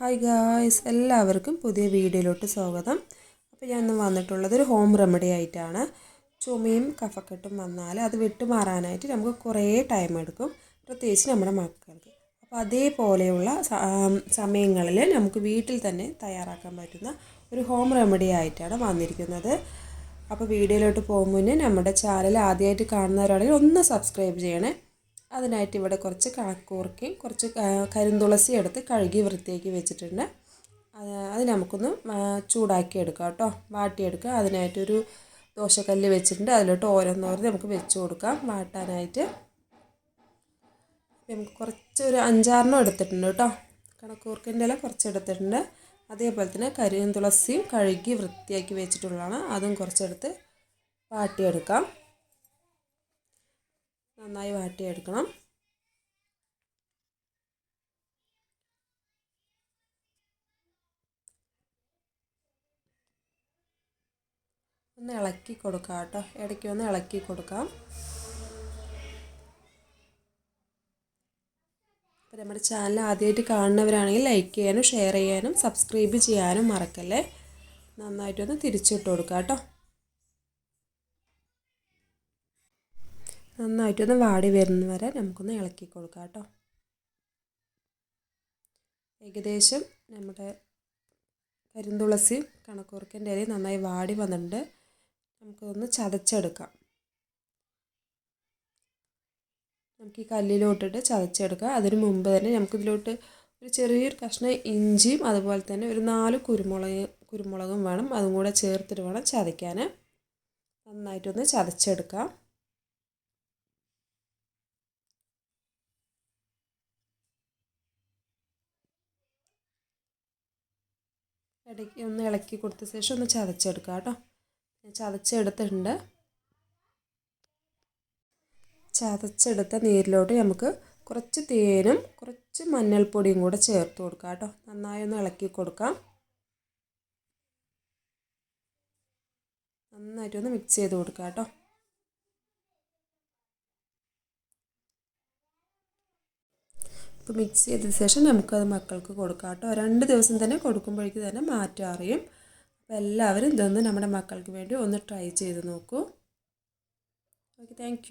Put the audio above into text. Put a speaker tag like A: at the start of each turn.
A: Hi guys എല്ലാവർക്കും പുതിയ വീഡിയോയിലോട്ട് സ്വാഗതം. അപ്പോൾ ഞാൻ ഇന്ന് വന്നിട്ടുള്ളത് ഒരു ഹോം റെമഡി ആയിട്ടാണ്. ചുമയും കഫക്കെട്ടും വന്നാൽ അത് വിട്ടുമാറാനായിട്ട് നമുക്ക് കുറേ ടൈം എടുക്കും. പ്രത്യേകിച്ച് നമ്മുടെ മക്കൾക്ക്. അപ്പോൾ അതേപോലെയുള്ള സമയങ്ങളിൽ നമുക്ക് വീട്ടിൽ തന്നെ തയ്യാറാക്കാൻ പറ്റുന്ന ഒരു ഹോം റെമഡി ആയിട്ടാണ് വന്നിരിക്കുന്നത്. അപ്പോൾ വീഡിയോയിലോട്ട് പോകുമ്പോൾ നമ്മുടെ ചാനൽ ആദ്യമായിട്ട് കാണുന്നവരാണെങ്കിൽ ഒന്ന് സബ്സ്ക്രൈബ് ചെയ്യണേ. അതിനായിട്ട് ഇവിടെ കുറച്ച് കണക്കൂർക്കയും കുറച്ച് കരിന്തുളസി എടുത്ത് കഴുകി വൃത്തിയാക്കി വെച്ചിട്ടുണ്ട്. അത് നമുക്കൊന്ന് ചൂടാക്കി എടുക്കാം കേട്ടോ. വാട്ടിയെടുക്കുക അതിനായിട്ടൊരു ദോശക്കല്ല് വെച്ചിട്ടുണ്ട്. അതിലോട്ട് ഓരോന്നോരം നമുക്ക് വെച്ച് കൊടുക്കാം. വാട്ടാനായിട്ട്. നമുക്ക് കുറച്ച് ഒരു അഞ്ചാറെണ്ണം എടുത്തിട്ടുണ്ട് കേട്ടോ. കണക്കൂർക്കന്റെ ഇല കുറച്ച് എടുത്തിട്ടുണ്ട്. അതേപോലെ തന്നെ കരിന്തുളസിയും കഴുകി വൃത്തിയാക്കി വെച്ചിട്ടുള്ളതാണ്. അതും കുറച്ചെടുത്ത് വാട്ടിയെടുക്കാം. നന്നായി വാട്ടിയെടുക്കണം. ഒന്ന് ഇളക്കി കൊടുക്കാം കേട്ടോ. ഇടയ്ക്ക് ഒന്ന് ഇളക്കി കൊടുക്കാം. അപ്പോൾ നമ്മുടെ ചാനൽ ആദ്യമായിട്ട് കാണുന്നവരാണെങ്കിൽ ലൈക്ക് ചെയ്യാനും ഷെയർ ചെയ്യാനും സബ്സ്ക്രൈബ് ചെയ്യാനും മറക്കല്ലേ? നന്നായിട്ടൊന്ന് തിരിച്ചിട്ട് കൊടുക്കാം കേട്ടോ. നന്നായിട്ടൊന്ന് വാടി വരുന്ന വരെ നമുക്കൊന്ന് ഇളക്കി കൊടുക്കാം കേട്ടോ. ഏകദേശം നമ്മുടെ കരിന്തുളസി കണക്കൂർക്കന്റെ ഇലയും നന്നായി വാടി വന്നിട്ടുണ്ട്. നമുക്കൊന്ന് ചതച്ചെടുക്കാം. നമുക്ക് ഈ കല്ലിലോട്ടിട്ട് ചതച്ചെടുക്കാം. അതിന് മുമ്പ് തന്നെ നമുക്കിതിലോട്ട് ഒരു ചെറിയൊരു കഷ്ണം ഇഞ്ചിയും അതുപോലെ തന്നെ ഒരു നാല് കുരുമുളക് കുരുമുളകും വേണം. അതും കൂടെ ചേർത്തിട്ട് വേണം ചതയ്ക്കാൻ. നന്നായിട്ടൊന്ന് ചതച്ചെടുക്കാം. ഇടയ്ക്ക് ഒന്ന് ഇളക്കി കൊടുത്ത ശേഷം ഒന്ന് ചതച്ചെടുക്കുക കേട്ടോ. ചതച്ചെടുത്തിട്ടുണ്ട്. ചതച്ചെടുത്ത നീരിലോട്ട് നമുക്ക് കുറച്ച് തേനും കുറച്ച് മഞ്ഞൾപ്പൊടിയും കൂടെ ചേർത്ത് കൊടുക്കുക കേട്ടോ. നന്നായി ഒന്ന് ഇളക്കി കൊടുക്കാം. നന്നായിട്ടൊന്ന് മിക്സ് ചെയ്ത് കൊടുക്കാം കേട്ടോ. അപ്പോൾ മിക്സ് ചെയ്ത ശേഷം നമുക്കത് മക്കൾക്ക് കൊടുക്കാം കേട്ടോ. രണ്ട് ദിവസം തന്നെ കൊടുക്കുമ്പോഴേക്ക് തന്നെ മാറ്റം അറിയും. അപ്പോൾ എല്ലാവരും ഇതൊന്ന് നമ്മുടെ മക്കൾക്ക് വേണ്ടി ഒന്ന് ട്രൈ ചെയ്ത് നോക്കൂ. Okay thank